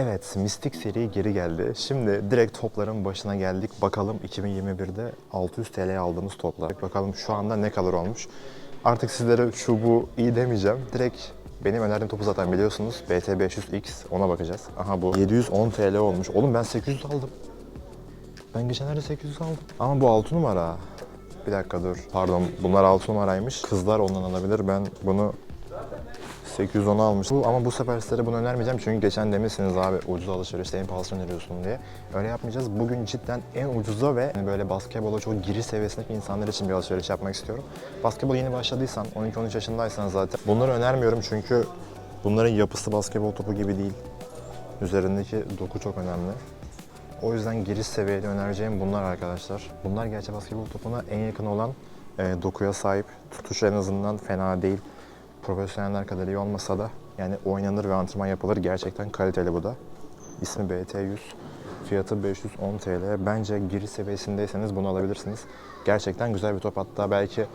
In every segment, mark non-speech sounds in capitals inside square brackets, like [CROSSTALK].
Evet, Mistik seri geri geldi. Şimdi direkt topların başına geldik. Bakalım 2021'de 600 TL'ye aldığımız toplar. Bakalım şu anda ne kadar olmuş. Artık sizlere şu bu iyi demeyeceğim. Direkt benim önerdiğim topu zaten biliyorsunuz. BT500X ona bakacağız. Aha bu 710 TL olmuş. Oğlum ben 800 aldım. Ben geçenlerde 800 aldım. Ama bu 6 numara. Bir dakika dur. Pardon bunlar 6 numaraymış. Kızlar ondan alabilir. Ben bunu 810 almış. Ama bu sefer size bunu önermeyeceğim çünkü geçen demişsiniz abi ucuz alışverişte en pahalısını öneriyorsun diye. Öyle yapmayacağız. Bugün cidden en ucuza ve hani böyle basketbola çok giriş seviyesindeki insanlar için bir alışveriş yapmak istiyorum. Basketbol yeni başladıysan, 12-13 yaşındaysan zaten bunları önermiyorum çünkü bunların yapısı basketbol topu gibi değil. Üzerindeki doku çok önemli. O yüzden giriş seviyeli önereceğim bunlar arkadaşlar. Bunlar gerçi basketbol topuna en yakın olan e, dokuya sahip. Tutuş en azından fena değil. Profesyoneller kadar iyi olmasa da yani oynanır ve antrenman yapılır. Gerçekten kaliteli bu da. İsmi BT100. Fiyatı 510 TL. Bence giriş seviyesindeyseniz bunu alabilirsiniz. Gerçekten güzel bir top. Hatta belki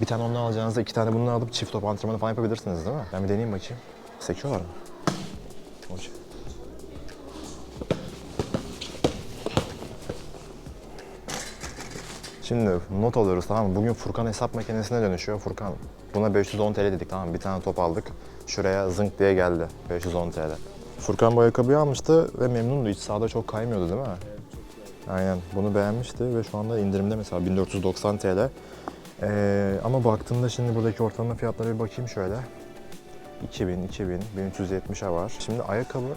bir tane ondan alacağınızda iki tane bundan alıp çift top antrenmanı falan yapabilirsiniz değil mi? Ben bir deneyeyim bakayım. Sekiyorlar mı? Hoş. Şimdi not alıyoruz tamam mı? Bugün Furkan hesap makinesine dönüşüyor. Furkan buna 510 TL dedik tamam mı? Bir tane top aldık. Şuraya zınk diye geldi. 510 TL. Furkan bu ayakkabıyı almıştı ve memnundu. Hiç sahada çok kaymıyordu değil mi? Aynen. Bunu beğenmişti ve şu anda indirimde mesela 1490 TL. Ee, ama baktığımda şimdi buradaki ortalama fiyatlara bir bakayım şöyle. 2000, 2000, 1370'e var. Şimdi ayakkabı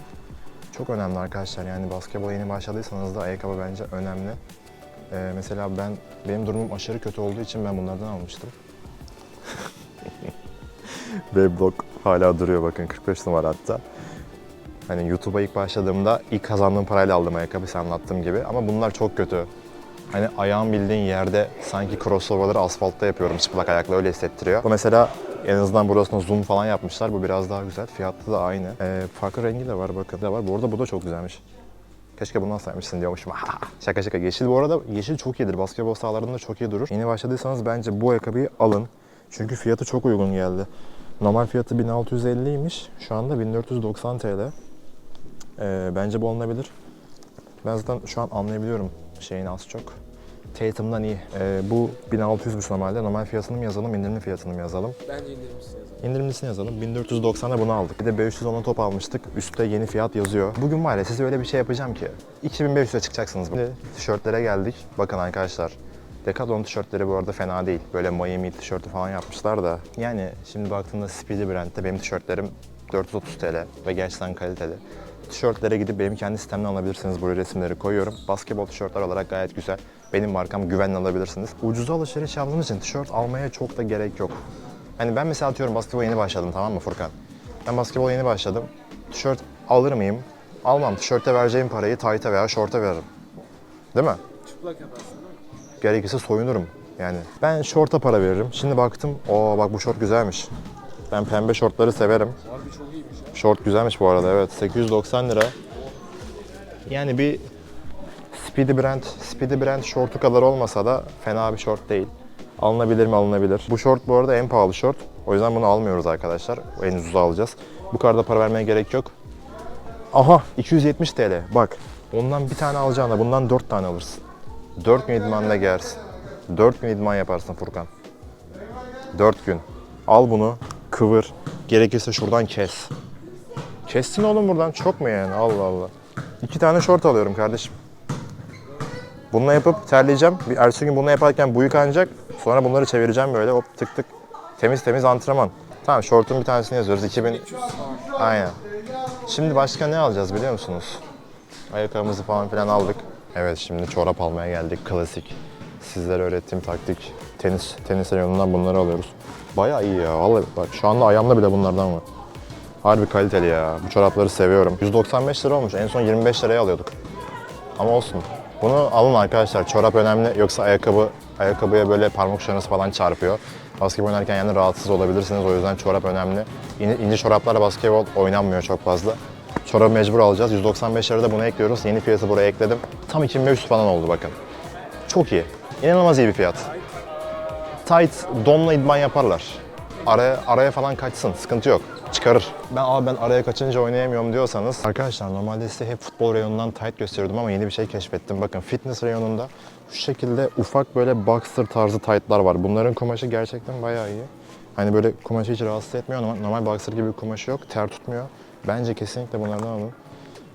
çok önemli arkadaşlar. Yani basketbola yeni başladıysanız da ayakkabı bence önemli. Ee, mesela ben benim durumum aşırı kötü olduğu için ben bunlardan almıştım. [LAUGHS] Weblog hala duruyor bakın 45 numara hatta. Hani YouTube'a ilk başladığımda ilk kazandığım parayla aldım ayakkabı size anlattığım gibi ama bunlar çok kötü. Hani ayağım bildiğin yerde sanki crossover'ları asfaltta yapıyorum çıplak ayakla öyle hissettiriyor. Bu mesela en azından burasına zoom falan yapmışlar. Bu biraz daha güzel. Fiyatı da aynı. Ee, farklı rengi de var bakın. Da var. Bu arada bu da çok güzelmiş. Keşke bundan saymışsın diyormuşum. [LAUGHS] şaka şaka. Yeşil bu arada yeşil çok iyidir. Basketbol sahalarında çok iyi durur. Yeni başladıysanız bence bu ayakkabıyı alın. Çünkü fiyatı çok uygun geldi. Normal fiyatı 1650'ymiş. Şu anda 1490 TL. Ee, bence bu alınabilir. Ben zaten şu an anlayabiliyorum şeyini az çok. Tatum'dan iyi. Ee, bu 1600'müş normalde. Normal fiyatını mı yazalım, indirimli fiyatını mı yazalım? Bence indirimlisi yazalım. İndirimlisini yazalım. 1490'a bunu aldık. Bir de 510'a top almıştık. Üstte yeni fiyat yazıyor. Bugün var ya size öyle bir şey yapacağım ki 2500'e çıkacaksınız. Şimdi tişörtlere geldik. Bakın arkadaşlar. Decathlon tişörtleri bu arada fena değil. Böyle Miami tişörtü falan yapmışlar da. Yani şimdi baktığında Speedy Brand'de benim tişörtlerim 430 TL ve gerçekten kaliteli. Tişörtlere gidip benim kendi sitemden alabilirsiniz. Buraya resimleri koyuyorum. Basketbol tişörtler olarak gayet güzel. Benim markam güvenle alabilirsiniz. Ucuza alışveriş yaptığınız için tişört almaya çok da gerek yok. Hani ben mesela atıyorum basketbola yeni başladım tamam mı Furkan? Ben basketbola yeni başladım. Tişört alır mıyım? Almam. Tişörte vereceğim parayı tayta veya şorta veririm. Değil mi? Çıplak yaparsın? Gerekirse soyunurum yani. Ben şorta para veririm. Şimdi baktım, o bak bu şort güzelmiş. Ben pembe şortları severim. Şort güzelmiş bu arada evet. 890 lira. Yani bir Speedy Brand, Speedy Brand şortu kadar olmasa da fena bir şort değil. Alınabilir mi? Alınabilir. Bu şort bu arada en pahalı şort. O yüzden bunu almıyoruz arkadaşlar. En ucuza alacağız. Bu kadar da para vermeye gerek yok. Aha 270 TL. Bak ondan bir tane alacağına bundan 4 tane alırsın. 4 gün idmanla giyersin. 4 gün idman yaparsın Furkan. 4 gün. Al bunu, kıvır. Gerekirse şuradan kes. Kessin oğlum buradan. Çok mu yani? Allah Allah. İki tane şort alıyorum kardeşim. Bununla yapıp terleyeceğim. Bir ertesi gün bunu yaparken bu yıkanacak. Sonra bunları çevireceğim böyle hop tık tık. Temiz temiz antrenman. Tamam şortun bir tanesini yazıyoruz. 2000... Aynen. Şimdi başka ne alacağız biliyor musunuz? Ayakkabımızı falan filan aldık. Evet şimdi çorap almaya geldik. Klasik. Sizlere öğrettiğim taktik. Tenis, tenis reyonundan bunları alıyoruz. Bayağı iyi ya. Vallahi bak şu anda ayağımda bile bunlardan var. Harbi kaliteli ya. Bu çorapları seviyorum. 195 lira olmuş. En son 25 liraya alıyorduk. Ama olsun. Bunu alın arkadaşlar. Çorap önemli. Yoksa ayakkabı ayakkabıya böyle parmak uçlarınız falan çarpıyor. Basketbol oynarken yani rahatsız olabilirsiniz. O yüzden çorap önemli. İnce, ince çoraplarla basketbol oynanmıyor çok fazla. Çorabı mecbur alacağız. 195 lira da bunu ekliyoruz. Yeni fiyatı buraya ekledim. Tam 2500 falan oldu bakın. Çok iyi. İnanılmaz iyi bir fiyat. Tight, donla idman yaparlar. Araya, araya falan kaçsın. Sıkıntı yok. Çıkar çıkarır. Ben abi ben araya kaçınca oynayamıyorum diyorsanız. Arkadaşlar normalde size hep futbol reyonundan tight gösteriyordum ama yeni bir şey keşfettim. Bakın fitness reyonunda şu şekilde ufak böyle boxer tarzı tight'lar var. Bunların kumaşı gerçekten bayağı iyi. Hani böyle kumaşı hiç rahatsız etmiyor normal boxer gibi bir kumaşı yok. Ter tutmuyor. Bence kesinlikle bunlardan alın.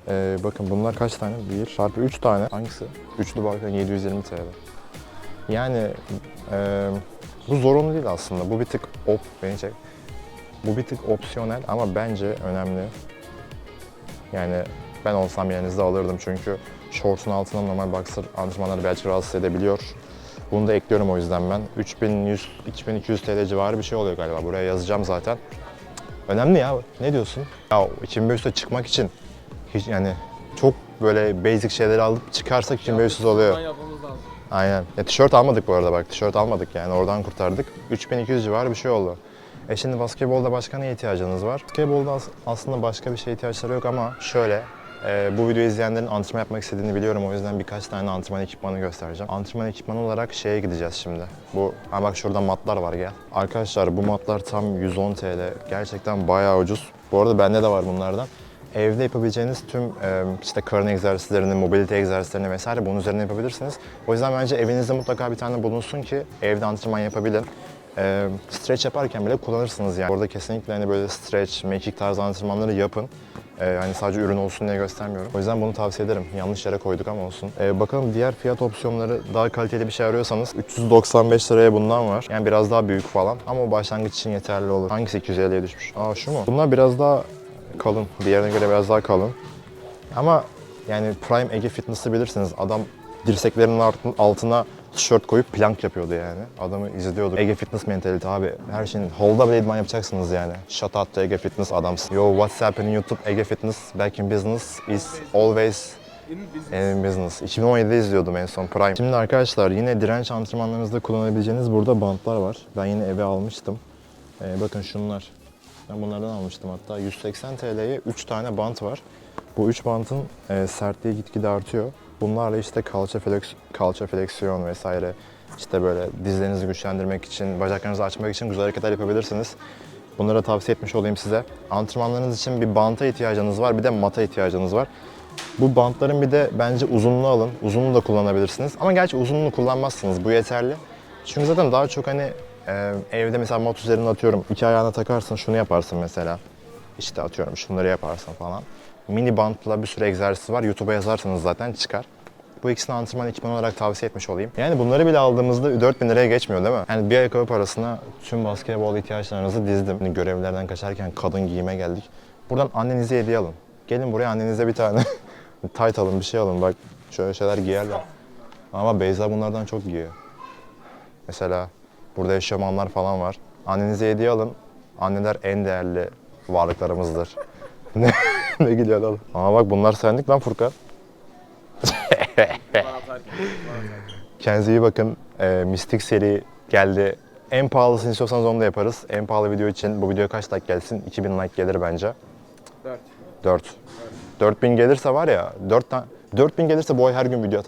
Ee, bakın bunlar kaç tane? 1 çarpı 3 tane. Hangisi? Üçlü bakın 720 TL. Yani e, bu zorunlu değil aslında. Bu bir tık op, beni çek. Bu bir tık opsiyonel ama bence önemli. Yani ben olsam yerinizde alırdım çünkü short'un altına normal boxer antrenmanları belki rahatsız edebiliyor. Bunu da ekliyorum o yüzden ben. 3100 2200 TL civarı bir şey oluyor galiba. Buraya yazacağım zaten. Önemli ya. Ne diyorsun? Ya 2500'e çıkmak için hiç yani çok böyle basic şeyleri alıp çıkarsak 2500 oluyor. Yapmamız lazım. Aynen. Ya tişört almadık bu arada bak. Tişört almadık yani oradan kurtardık. 3200 civarı bir şey oldu. E şimdi basketbolda başka neye ihtiyacınız var? Basketbolda as- aslında başka bir şeye ihtiyaçları yok ama şöyle e, bu videoyu izleyenlerin antrenman yapmak istediğini biliyorum. O yüzden birkaç tane antrenman ekipmanı göstereceğim. Antrenman ekipmanı olarak şeye gideceğiz şimdi. Bu, ha bak şurada matlar var gel. Arkadaşlar bu matlar tam 110 TL. Gerçekten bayağı ucuz. Bu arada bende de var bunlardan. Evde yapabileceğiniz tüm e, işte karın egzersizlerini, mobilite egzersizlerini vesaire bunun üzerine yapabilirsiniz. O yüzden bence evinizde mutlaka bir tane bulunsun ki evde antrenman yapabilin. E, stretch yaparken bile kullanırsınız yani. Orada kesinlikle hani böyle stretch, mekik tarzı antrenmanları yapın. E, hani sadece ürün olsun diye göstermiyorum. O yüzden bunu tavsiye ederim. Yanlış yere koyduk ama olsun. E, bakalım diğer fiyat opsiyonları daha kaliteli bir şey arıyorsanız 395 liraya bundan var. Yani biraz daha büyük falan ama o başlangıç için yeterli olur. Hangisi 250'ye düşmüş? Aa şu mu? Bunlar biraz daha kalın. Diğerine göre biraz daha kalın. Ama yani Prime Ege Fitness'ı bilirsiniz. Adam dirseklerinin altın- altına tişört koyup plank yapıyordu yani. Adamı izliyorduk. Ege Fitness mentalite abi. Her şeyin holda bile idman yapacaksınız yani. Shout out to Ege Fitness adamsın. Yo what's happening YouTube Ege Fitness back in business is always In business. in business. 2017'de izliyordum en son Prime. Şimdi arkadaşlar yine direnç antrenmanlarınızda kullanabileceğiniz burada bantlar var. Ben yine eve almıştım. Ee, bakın şunlar. Ben bunlardan almıştım hatta. 180 TL'ye 3 tane bant var. Bu 3 bantın e, sertliği gitgide artıyor. Bunlarla işte kalça, fleks, kalça fleksiyon vesaire işte böyle dizlerinizi güçlendirmek için, bacaklarınızı açmak için güzel hareketler yapabilirsiniz. Bunları tavsiye etmiş olayım size. Antrenmanlarınız için bir banta ihtiyacınız var, bir de mata ihtiyacınız var. Bu bantların bir de bence uzunluğu alın. Uzunluğu da kullanabilirsiniz. Ama gerçi uzunluğunu kullanmazsınız. Bu yeterli. Çünkü zaten daha çok hani e, evde mesela mat üzerine atıyorum. iki ayağına takarsın şunu yaparsın mesela. İşte atıyorum şunları yaparsın falan. Mini bantla bir sürü egzersiz var. YouTube'a yazarsanız zaten çıkar. Bu ikisini antrenman ekipmanı olarak tavsiye etmiş olayım. Yani bunları bile aldığımızda 4000 liraya geçmiyor değil mi? Yani bir ayakkabı parasına tüm basketbol ihtiyaçlarınızı dizdim. Hani görevlerden kaçarken kadın giyime geldik. Buradan annenize hediye alın. Gelin buraya annenize bir tane [LAUGHS] tight alın, bir şey alın. Bak şöyle şeyler giyerler. Ama Beyza bunlardan çok giyiyor. Mesela burada eşofmanlar falan var. Annenize hediye alın. Anneler en değerli varlıklarımızdır. [LAUGHS] ne, ne gülüyor lan? Ama bak bunlar sendik lan Furkan. [LAUGHS] Kendinize iyi bakın. Ee, Mistik seri geldi. En pahalısını istiyorsanız onu da yaparız. En pahalı video için bu video kaç like gelsin? 2000 like gelir bence. Dört. 4. 4000 gelirse var ya 4 tane 4000 gelirse bu ay her gün video atarım.